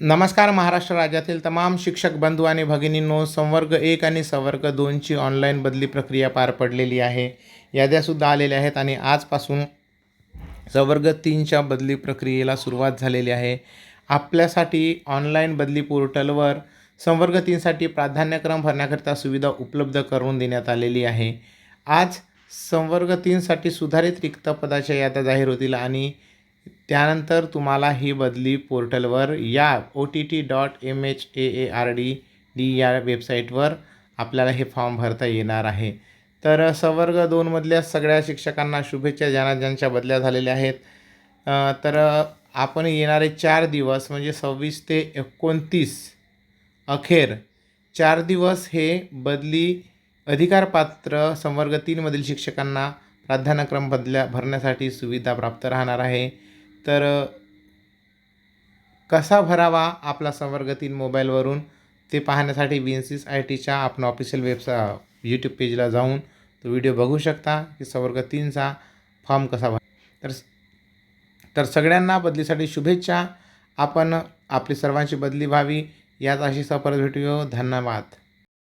नमस्कार महाराष्ट्र राज्यातील तमाम शिक्षक बंधू आणि भगिनींनो संवर्ग एक आणि संवर्ग दोनची ऑनलाईन बदली प्रक्रिया पार पडलेली आहे. याद्यासुद्धा आलेल्या आहेत आणि आजपासून संवर्ग तीनच्या बदली प्रक्रियेला सुरुवात झालेली आहे. आपल्यासाठी ऑनलाईन बदली पोर्टलवर संवर्ग तीनसाठी प्राधान्यक्रम भरण्याकरिता सुविधा उपलब्ध करून देण्यात आलेली आहे. आज संवर्ग तीनसाठी सुधारित रिक्त पदाच्या याद्या जाहीर होतील आणि त्यानंतर तुम्हाला ही बदली पोर्टलवर या O T T dot M H A A R D D या वेबसाईटवर आपल्याला हे फॉर्म भरता येणार आहे. तर संवर्ग दोनमधल्या सगळ्या शिक्षकांना शुभेच्छा ज्यांना ज्यांच्या बदल्या झालेल्या आहेत. तर आपण येणारे चार दिवस म्हणजे सव्वीस ते एकोणतीस अखेर चार दिवस हे बदली अधिकारपात्र संवर्ग तीनमधील शिक्षकांना प्राधान्यक्रम बदल्या भरण्यासाठी सुविधा प्राप्त राहणार आहे. तर कसा भरावा आपला संवर्ग तीन मोबाईलवरून? ते पाहण्यासाठी बी एन सीस आय टीच्या आपण ऑफिशियल वेबसा यूट्यूब पेजला जाऊन तो व्हिडिओ बघू शकता की संवर्ग तीनचा फॉर्म कसा भर तर तर सगळ्यांना बदलीसाठी शुभेच्छा. आपण आपली सर्वांची बदली व्हावी. यात अशी सफर भेटूयो. धन्यवाद.